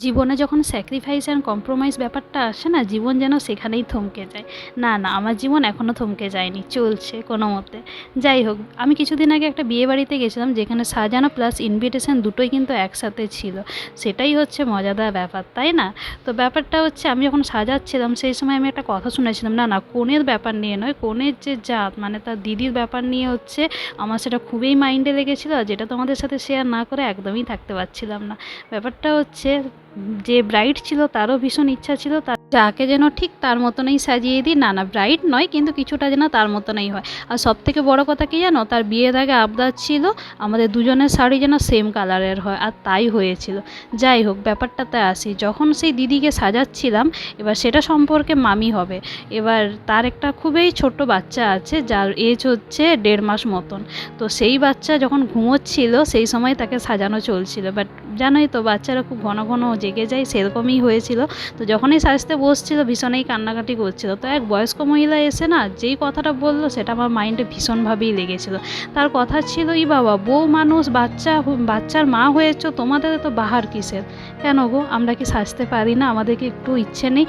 জীবনে যখন sacrifice and compromise ব্যাপারটা আসে না, জীবন যেন সেখানেই থমকে যায়। না না, আমার জীবন এখনও থমকে যায়নি, চলছে কোনো মতে। যাই হোক, আমি কিছুদিন আগে একটা বিয়ে বাড়িতে গেছিলাম, যেখানে সাজানো প্লাস ইনভিটেশন দুটোই কিন্তু একসাথে ছিল। সেটাই হচ্ছে মজাদার ব্যাপার, তাই না? তো ব্যাপারটা হচ্ছে, আমি যখন সাজাচ্ছিলাম, সেই সময় আমি একটা কথা শুনেছিলাম, না না কনের ব্যাপার নিয়ে নয় কনের যে জাত মানে তার দিদির ব্যাপার নিয়ে হচ্ছে, আমার সেটা খুবই মাইন্ডে লেগেছিলো যেটা তোমাদের সাথে শেয়ার না করে একদমই থাকতে পারছিলাম না। ব্যাপারটা হচ্ছে যে ব্রাইড ছিল তারও ভীষণ ইচ্ছা ছিল, তার যাকে যেন ঠিক তার মতনই সাজিয়ে দিই। না না ব্রাইড নয়, কিন্তু কিছুটা যেন তার মতনই হয়। আর সব থেকে বড়ো কথা কি জানো? তার বিয়ের আগে আবদার ছিল আমাদের দুজনের শাড়ি যেন সেম কালারের হয়, আর তাই হয়েছিল। যাই হোক, ব্যাপারটাতে আসি। যখন সেই দিদিকে সাজাচ্ছিলাম, এবার সেটা সম্পর্কে মামি হবে। এবার তার একটা খুবই ছোট্ট বাচ্চা আছে, যার এজ হচ্ছে দেড় মাস মতন। তো সেই বাচ্চা যখন ঘুমোচ্ছিল, সেই সময় তাকে সাজানো চলছিল। বাট জানোই তো, বাচ্চারা খুব ঘন ঘন জেগে যায়, সেরকমই হয়েছিল। তো যখনই সাজতে বসছিল, ভীষণই কান্নাকাটি করছিল। তো এক বয়স্ক মহিলা এসে না, যেই কথাটা বলল, সেটা আমার মাইন্ডে ভীষণভাবেই লেগেছিল। তার কথা ছিল ই বাবা, বউ মানুষ, বাচ্চা বাচ্চার মা হয়েছ, তোমাদের তো বাহার কিসের? কেন গো? আমরা কি সাজতে পারি না? আমাদেরকে একটু ইচ্ছে নেই?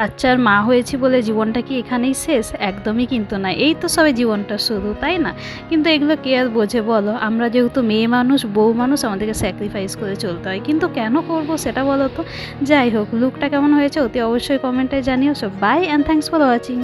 বাচ্চার মা হয়েছি বলে জীবনটা কি এখানেই শেষ? একদমই কিন্তু না। এই তো সবে জীবনটা শুধু তাই না? কিন্তু এগুলো কে আর বোঝে বলো? আমরা যেহেতু মেয়ে মানুষ, বউ মানুষ, আমাদেরকে স্যাক্রিফাইস করে চলতে হয়। কিন্তু কেন করব সেটা বলো তো? যাই হোক লুকটা কেমন হয়েছে অতি অবশ্যই কমেন্টে জানিও। So bye and thanks for watching